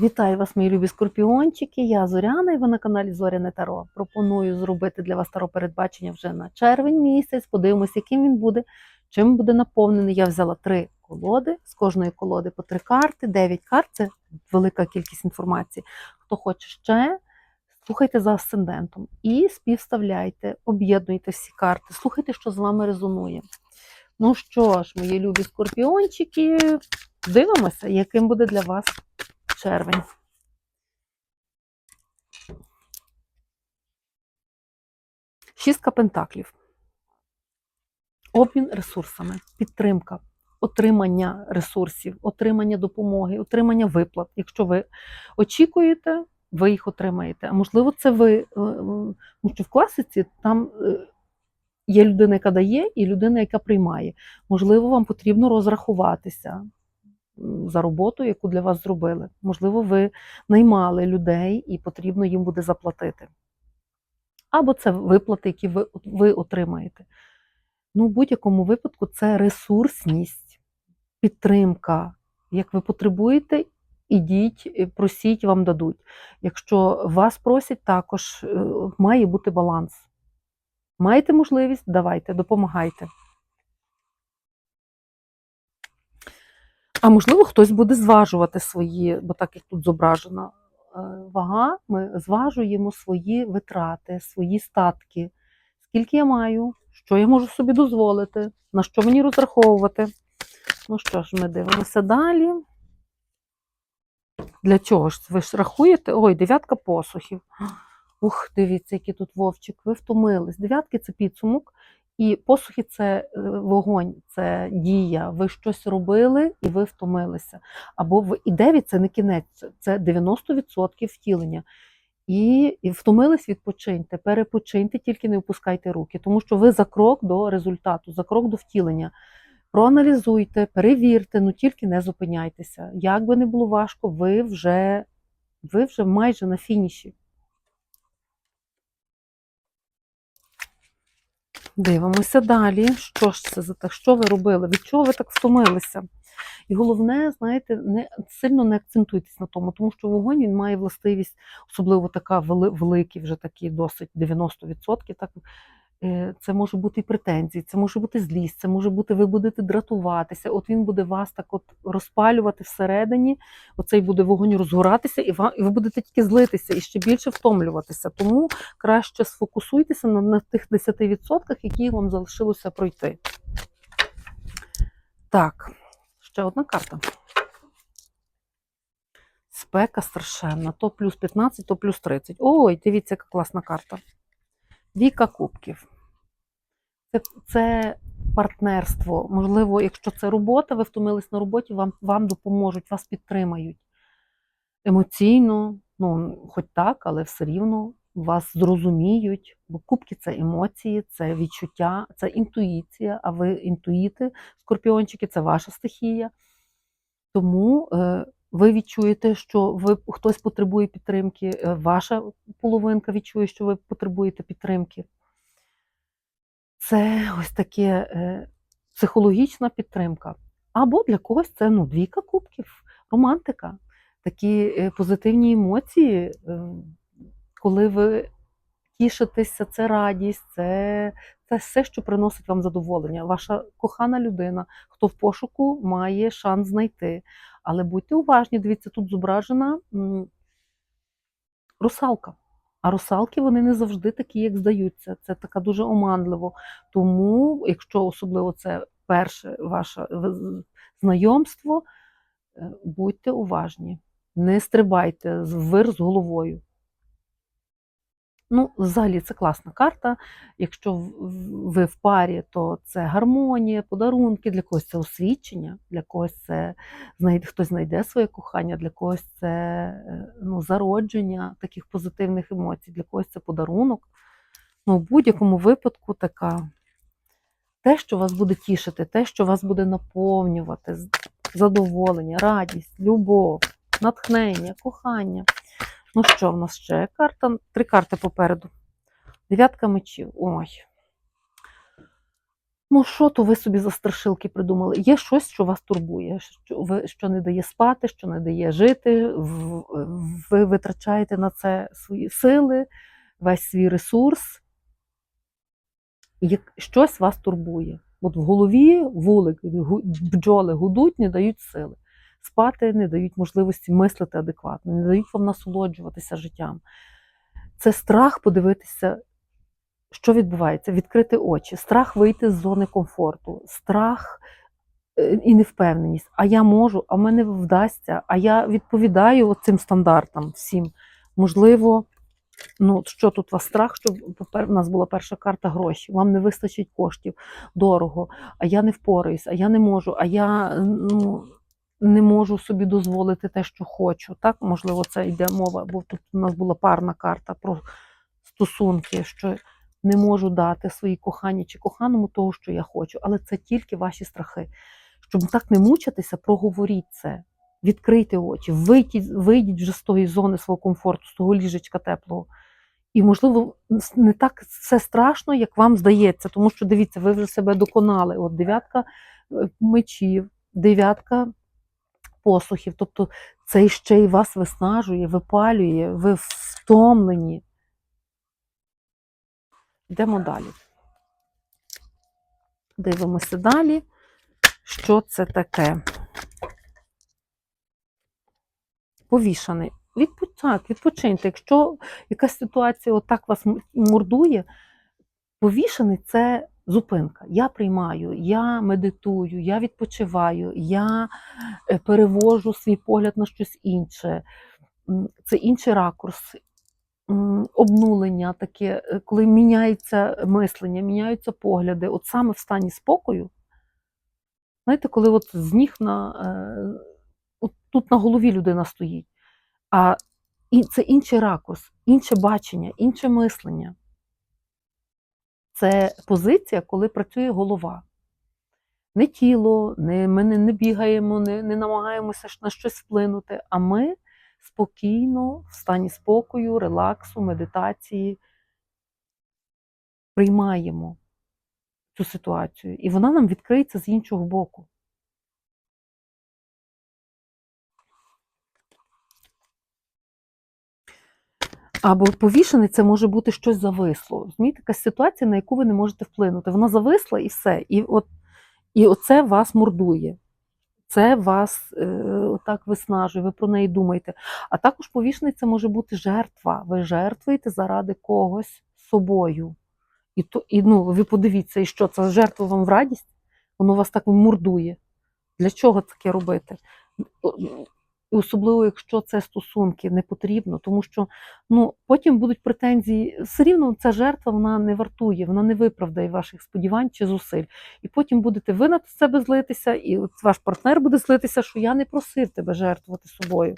Вітаю вас, мої любі скорпіончики. Я Зоряна і ви на каналі Зоряне Таро. Пропоную зробити для вас таро передбачення вже на червень місяць. Подивимося, яким він буде, чим буде наповнений. Я взяла три колоди, з кожної колоди по три карти, дев'ять карт це велика кількість інформації. Хто хоче ще, слухайте за асцендентом і співставляйте, об'єднуйте всі карти, слухайте, що з вами резонує. Ну що ж, мої любі скорпіончики, дивимося, яким буде для вас червень. Шістка пентаклів. Обмін ресурсами, підтримка, отримання ресурсів, отримання допомоги, отримання виплат. Якщо ви очікуєте, ви їх отримаєте. А можливо, це ви, е, е, тому що в класиці там е, є людина, яка дає, і людина, яка приймає. Можливо, вам потрібно розрахуватися за роботу, яку для вас зробили. Можливо, ви наймали людей і потрібно їм буде заплатити. Або це виплати, які ви, ви отримаєте. Ну, в будь-якому випадку це ресурсність, підтримка. Як ви потребуєте, ідіть, е, просіть, вам дадуть. Якщо вас просять, також е, має бути баланс. Маєте можливість, давайте, допомагайте. А можливо, хтось буде зважувати свої, бо так як тут зображена е, вага, ми зважуємо свої витрати, свої статки. Скільки я маю, що я можу собі дозволити, на що мені розраховувати. Ну що ж, ми дивимося далі. Для чого ж? Ви ж рахуєте? Ой, дев'ятка посухів. Ух, дивіться, який тут вовчик, ви втомились. Дев'ятки це підсумок, і посухи це е, вогонь, це дія. Ви щось робили і ви втомилися. Або ви і 9 це не кінець, це 90% втілення. І, і втомились, відпочиньте, перепочиньте, тільки не опускайте руки, тому що ви за крок до результату, за крок до втілення. Проаналізуйте, перевірте, ну тільки не зупиняйтеся. Як би не було важко, ви вже, ви вже майже на фініші. Дивимося далі. Що ж це за те, що ви робили? Від чого ви так втомилися? І головне, знаєте, не сильно не акцентуйтесь на тому, тому що вогонь він має властивість, особливо така вели, великий, вже такі досить 90%. Так, це може бути претензії, це може бути злість, це може бути, ви будете дратуватися. От він буде вас так от розпалювати всередині, оцей буде вогонь розгоратися, і вам, і ви будете тільки злитися і ще більше втомлюватися. Тому краще сфокусуйтеся на, на тих 10%, які вам залишилося пройти. Так, ще одна карта. Спека страшенна. То плюс 15, то плюс 30. Ой, дивіться, яка класна карта. Віка кубків. Це, це партнерство. Можливо, якщо це робота, ви втомились на роботі, вам, вам допоможуть, вас підтримають. Емоційно, ну, хоч так, але все рівно вас зрозуміють. Бо кубки це емоції, це відчуття, це інтуїція, а ви інтуїти, скорпіончики, це ваша стихія. Тому е, ви відчуєте, що ви хтось потребує підтримки, е, ваша половинка відчує, що ви потребуєте підтримки. Це ось таке е, психологічна підтримка. Або для когось це ну, двійка кубків, романтика, такі е, позитивні емоції, е, коли ви тішитеся, це радість, це, це все, що приносить вам задоволення. Ваша кохана людина, хто в пошуку, має шанс знайти. Але будьте уважні, дивіться, тут зображена русалка. А русалки вони не завжди такі, як здаються. Це така дуже оманливо. Тому, якщо особливо це перше ваше знайомство, е, будьте уважні, не стрибайте з- вир з головою. Ну, взагалі, це класна карта. Якщо ви в парі, то це гармонія, подарунки, для когось це освічення, для когось це знайде, хтось знайде своє кохання, для когось це е, ну, зародження таких позитивних емоцій, для когось це подарунок. Ну, в будь-якому випадку така те, що вас буде тішити, те, що вас буде наповнювати, задоволення, радість, любов, натхнення, кохання. Ну що, в нас ще карта? Три карти попереду. Дев'ятка мечів. Ой. Ну, що то ви собі за страшилки придумали? Є щось, що вас турбує, що, ви, що не дає спати, що не дає жити. Ви витрачаєте на це свої сили, весь свій ресурс. Як щось вас турбує. От в голові вулик, бджоли гудуть, не дають сили. Спати не дають можливості мислити адекватно, не дають вам насолоджуватися життям. Це страх подивитися, що відбувається, відкрити очі, страх вийти з зони комфорту, страх е, і невпевненість. А я можу, а в мене вдасться, а я відповідаю цим стандартам всім. Можливо, ну що тут у вас страх, що у нас була перша карта гроші, вам не вистачить коштів дорого, а я не впораюсь, а я не можу, а я ну, не можу собі дозволити те, що хочу. Так, можливо, це йде мова, бо тут у нас була парна карта про стосунки, що не можу дати своїй коханій чи коханому того, що я хочу, але це тільки ваші страхи. Щоб так не мучитися, проговоріть це, відкрийте очі, вийдіть, вийдіть вже з тої зони свого комфорту, з того ліжечка теплого. І, можливо, не так все страшно, як вам здається, тому що дивіться, ви вже себе доконали. От дев'ятка е, мечів, дев'ятка посухів. Тобто це ще й вас виснажує, випалює, ви втомлені. Йдемо далі. Дивимося далі, що це таке. Повішаний. Так, відпочиньте. Якщо якась ситуація отак вас мордує, повішаний це зупинка. Я приймаю, я медитую, я відпочиваю, я е, перевожу свій погляд на щось інше. Це інший ракурс, обнулення таке, е, коли міняється мислення, міняються погляди. От саме в стані спокою. Знаєте, коли от з ніг на е, от тут на голові людина стоїть, а і це інший ракурс, інше бачення, інше мислення. Це позиція, коли працює голова. Не тіло, не, ми не, не бігаємо, не, не намагаємося на щось вплинути, а ми спокійно, в стані спокою, релаксу, медитації приймаємо цю ситуацію, і вона нам відкриється з іншого боку. Або повішений це може бути щось зависло. Розумієте, якась ситуація, на яку ви не можете вплинути. Вона зависла і все. І от і оце вас мордує. Це вас е, отак виснажує, ви про неї думаєте. А також повішений це може бути жертва. Ви жертвуєте заради когось собою. І, то, і ну, ви подивіться, і що це жертва вам в радість, воно вас так мордує. Для чого таке робити? І особливо, якщо це стосунки, не потрібно, тому що ну, потім будуть претензії. Все рівно ця жертва вона не вартує, вона не виправдає ваших сподівань чи зусиль. І потім будете ви на себе злитися, і ваш партнер буде злитися, що я не просив тебе жертвувати собою.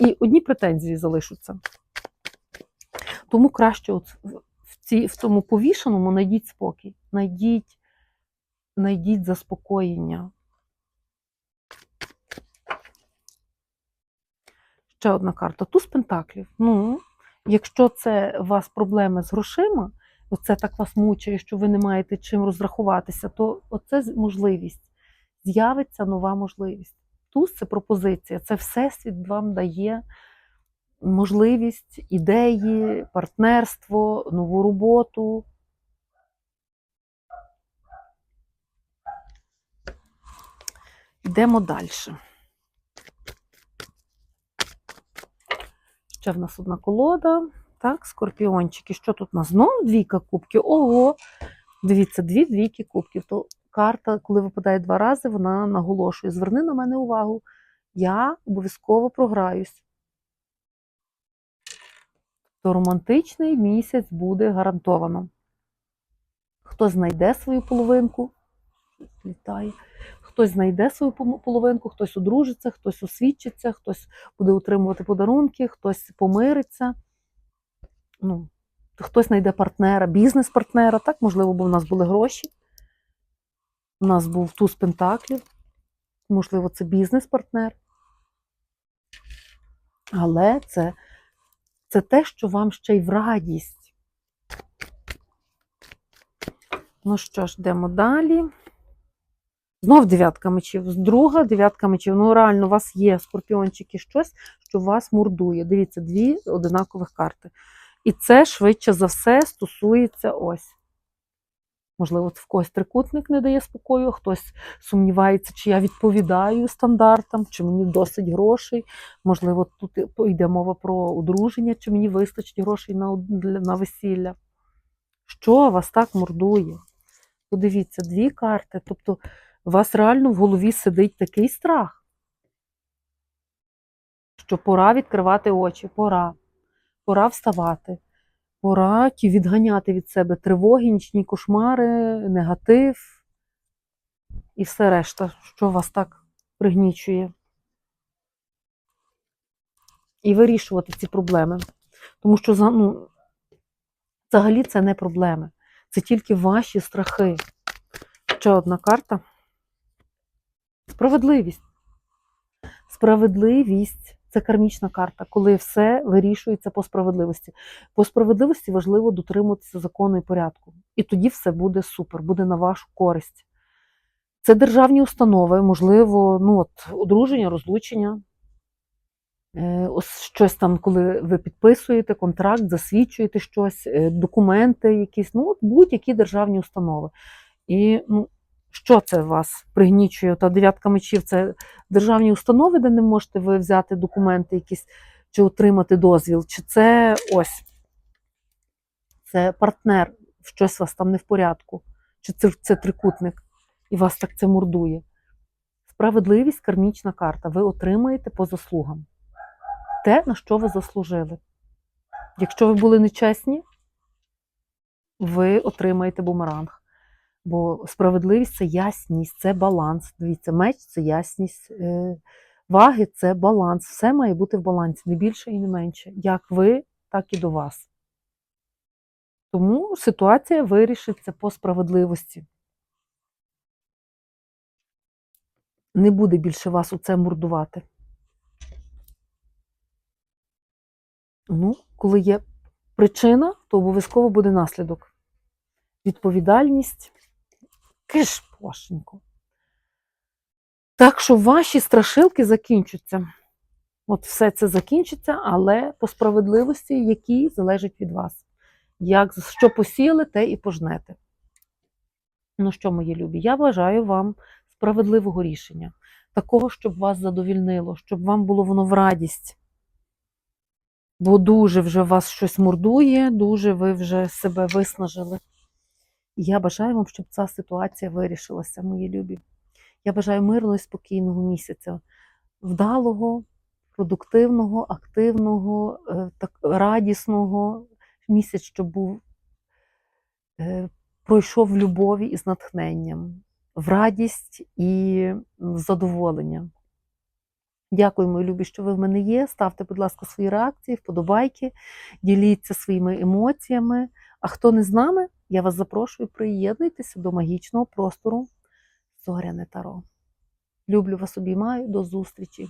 І одні претензії залишаться. Тому краще от в, ці, в тому повішеному знайдіть спокій, знайдіть, знайдіть заспокоєння. Ще одна карта. Туз пентаклів. Ну, якщо це у вас проблеми з грошима, оце так вас мучає, що ви не маєте чим розрахуватися, то оце можливість. З'явиться нова можливість. Туз це пропозиція, це всесвіт вам дає можливість, ідеї, партнерство, нову роботу. Йдемо далі. Ще в нас одна колода. Так, скорпіончики. Що тут у нас? Знову двійка кубків. Ого! Дивіться, дві двійки кубків. То карта, коли випадає два рази, вона наголошує: зверни на мене увагу. Я обов'язково програюсь. То романтичний місяць буде гарантовано. Хто знайде свою половинку, літає. Хтось знайде свою половинку, хтось одружиться, хтось освідчиться, хтось буде отримувати подарунки, хтось помириться. Ну, хтось знайде партнера, бізнес-партнера, так, можливо, бо в нас були гроші. У нас був туз пентаклів, можливо, це бізнес-партнер. Але це, це те, що вам ще й в радість. Ну що ж, йдемо далі. Знов дев'ятка мечів. Друга дев'ятка мечів. Ну, реально, у вас є скорпіончики щось, що вас мурдує. Дивіться, дві одинакових карти. І це швидше за все стосується ось. Можливо, в когось трикутник не дає спокою, хтось сумнівається, чи я відповідаю стандартам, чи мені досить грошей. Можливо, тут йде мова про одруження, чи мені вистачить грошей на, на весілля. Що вас так мордує? Подивіться, дві карти. Тобто, у вас реально в голові сидить такий страх, що пора відкривати очі, пора. Пора вставати. Пора ті відганяти від себе тривоги, нічні кошмари, негатив і все решта, що вас так пригнічує. І вирішувати ці проблеми. Тому що ну, взагалі це не проблеми. Це тільки ваші страхи. Ще одна карта. Справедливість. Справедливість це кармічна карта, коли все вирішується по справедливості. По справедливості важливо дотримуватися закону і порядку. І тоді все буде супер, буде на вашу користь. Це державні установи, можливо, ну от, одруження, розлучення. Е, ось щось там, коли ви підписуєте контракт, засвідчуєте щось, е, документи якісь, ну, будь-які державні установи. І ну, що це вас пригнічує? Та дев'ятка мечів це державні установи, де не можете ви взяти документи якісь чи отримати дозвіл, чи це ось це партнер, щось у вас там не в порядку, чи це, це трикутник, і вас так це мордує. Справедливість кармічна карта. Ви отримаєте по заслугам те, на що ви заслужили. Якщо ви були нечесні, ви отримаєте бумеранг. Бо справедливість це ясність, це баланс. Дивіться, меч це ясність, е, ваги це баланс. Все має бути в балансі, не більше і не менше. Як ви, так і до вас. Тому ситуація вирішиться по справедливості. Не буде більше вас у це мурдувати. Ну, коли є причина, то обов'язково буде наслідок. Відповідальність. Киш пошенько. Так що ваші страшилки закінчаться. От все це закінчиться, але по справедливості, які залежать від вас. Як що посіяли, те і пожнете. Ну що, мої любі, я бажаю вам справедливого рішення, такого, щоб вас задовільнило, щоб вам було воно в радість. Бо дуже вже вас щось мордує, дуже ви вже себе виснажили. Я бажаю вам, щоб ця ситуація вирішилася, мої любі. Я бажаю мирного і спокійного місяця, вдалого, продуктивного, активного, е, так, радісного місяць, щоб був, е, пройшов в любові і з натхненням, в радість і задоволення. Дякую, мої любі, що ви в мене є. Ставте, будь ласка, свої реакції, вподобайки, діліться своїми емоціями. А хто не з нами, я вас запрошую, приєднуйтеся до магічного простору Зоряне Таро. Люблю вас, обіймаю, до зустрічі!